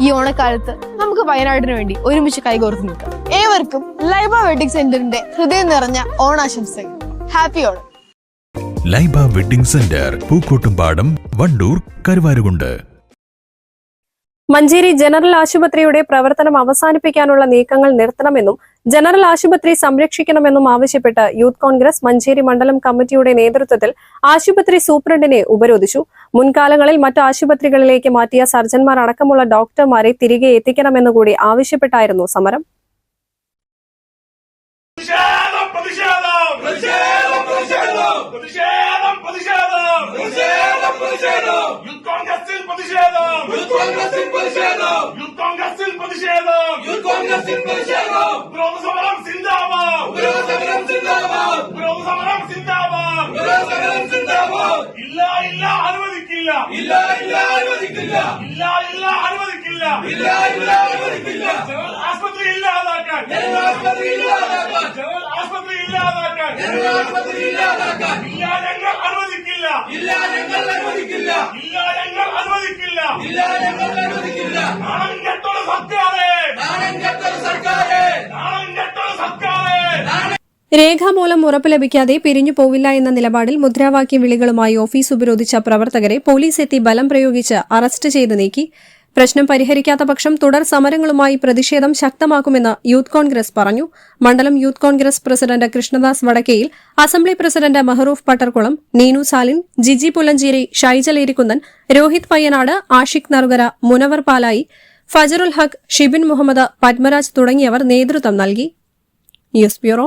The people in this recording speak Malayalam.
ഈ ഓണക്കാലത്ത് നമുക്ക് വയനാടിന് വേണ്ടി ഒരുമിച്ച് കൈകോർത്ത് നിൽക്കാം. ഏവർക്കും ലൈബ വെഡിങ് സെന്ററിന്റെ ഹൃദയം നിറഞ്ഞ ഓണാശംസകൾ. Happy Onam. Laiba wedding centre Pookkottumpadam Wandoor Karuvarakundu. Manjeri general ആശുപത്രിയുടെ പ്രവർത്തനം അവസാനിപ്പിക്കാനുള്ള നീക്കങ്ങൾ നിർത്തണമെന്നും ജനറൽ ആശുപത്രി സംരക്ഷിക്കണമെന്നും ആവശ്യപ്പെട്ട് യൂത്ത് കോൺഗ്രസ് മഞ്ചേരി മണ്ഡലം കമ്മിറ്റിയുടെ നേതൃത്വത്തിൽ ആശുപത്രി സൂപ്രണ്ടിനെ ഉപരോധിച്ചു. മുൻകാലങ്ങളിൽ മറ്റു ആശുപത്രികളിലേക്ക് മാറ്റിയ സർജൻമാർ അടക്കമുള്ള ഡോക്ടർമാരെ തിരികെ എത്തിക്കണമെന്നുകൂടി ആവശ്യപ്പെട്ടായിരുന്നു സമരം. പ്രതിഷേധം പ്രതിഷേധം പ്രതിഷേധം. ഇല്ല ഇല്ല അനുവദിക്കില്ല. ഇല്ല ഇല്ല അനുവദിക്കില്ല. ഇല്ല ഇല്ല അനുവദിക്കില്ല. ഇല്ല ഇല്ല അനുവദിക്കില്ല. ജനറൽ ആസ്പത്രി ഇല്ലാതാക്കാൻ. ജനറൽ ആശുപത്രി ഇല്ലാതാക്കാൻ. ജനറൽ ആശുപത്രി ഇല്ലാതാക്കാൻ. ജനറൽ ആശുപത്രി ഇല്ലാതാക്കാൻ. ഇല്ല ഞങ്ങൾ അനുവദിക്കില്ല. ഇല്ല ഞങ്ങൾ അനുവദിക്കില്ല. രേഖാമൂലം ഉറപ്പ് ലഭിക്കാതെ പിരിഞ്ഞു പോവില്ല എന്ന നിലപാടിൽ മുദ്രാവാക്യം വിളികളുമായി ഓഫീസ് ഉപരോധിച്ച പ്രവർത്തകരെ പോലീസ് എത്തി ബലം പ്രയോഗിച്ച് അറസ്റ്റ് ചെയ്ത് നീക്കി. പ്രശ്നം പരിഹരിക്കാത്ത പക്ഷം തുടർ സമരങ്ങളുമായി പ്രതിഷേധം ശക്തമാക്കുമെന്ന് യൂത്ത് കോൺഗ്രസ് പറഞ്ഞു. മണ്ഡലം youth Congress president Krishnadas Vadakkayil assembly president Mehroof Pattarkulam Neenu Salin Jiji Pulancheri Shaijal Erikkunnan Rohit Payyanad Ashiq Narukara Munavar Palayi Fajarul Haq Shibin Muhammad Padmaraj തുടങ്ങിയവർ നേതൃത്വം നൽകി. News bureau